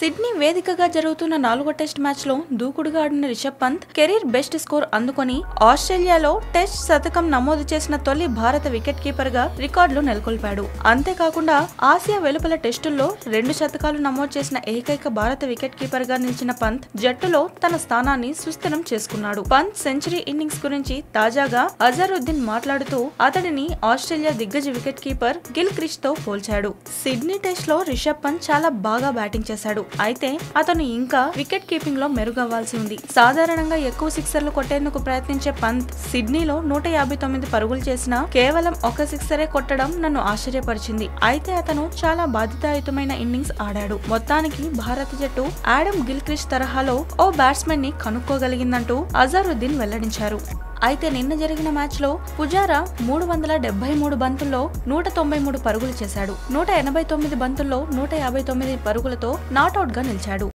Sydney వేదికగా జరుగుతున్న నాలుగో టెస్ట్ మ్యాచ్లో దూకుడుగా ఆడిన Rishabh Pant career best score అందుకొని ఆస్ట్రేలియాలో టెస్ట్ శతకం నమోదు చేసిన తొలి భారత వికెట్ కీపర్గా రికార్డులు నెలకొల్పాడు. అంతేకాకుండా ఆసియా వెలుపల టెస్టుల్లో రెండు శతకాలు నమోదు చేసిన ఏకైక భారత వికెట్ కీపర్గా నిలిచిన పంత్ జట్టులో తన స్థానాన్ని సుస్థిరం చేసుకున్నాడు. పంత్ సెంచరీ ఇన్నింగ్స్ గురించి తాజాగా అజరుద్దీన్ మాట్లాడుతూ అతడిని ఆస్ట్రేలియా దిగ్గజ వికెట్ కీపర్ గిల్ క్రిష్తో పోల్చాడు. సిడ్నీ టెస్ట్లో రిషబ్ పంత్ చాలా బాగా బ్యాటింగ్ చేశాడు. అయితే అతను ఇంకా వికెట్ కీపింగ్లో మెరుగవ్వాల్సి ఉంది. సాధారణంగా ఎక్కువ సిక్సర్లు కొట్టేందుకు ప్రయత్నించే పంత్ సిడ్నీలో నూట యాభై తొమ్మిది పరుగులు చేసిన కేవలం ఒక సిక్సరే కొట్టడం నన్ను ఆశ్చర్యపరిచింది. అయితే అతను చాలా బాధ్యతాయుతమైన ఇన్నింగ్స్ ఆడాడు. మొత్తానికి భారత జట్టు ఆడమ్ గిల్క్రిష్ తరహాలో ఓ బ్యాట్స్మెన్ని కనుక్కోగలిగిందంటూ అజారుద్దీన్ వెల్లడించారు. అయితే నిన్న జరిగిన మ్యాచ్లో పుజారా మూడు వందల డెబ్బై మూడు బంతుల్లో నూట తొంభై మూడు పరుగులు చేశాడు. నూట ఎనభై తొమ్మిది బంతుల్లో నూట యాభై తొమ్మిది పరుగులతో నాట్అవుట్గా నిలిచాడు.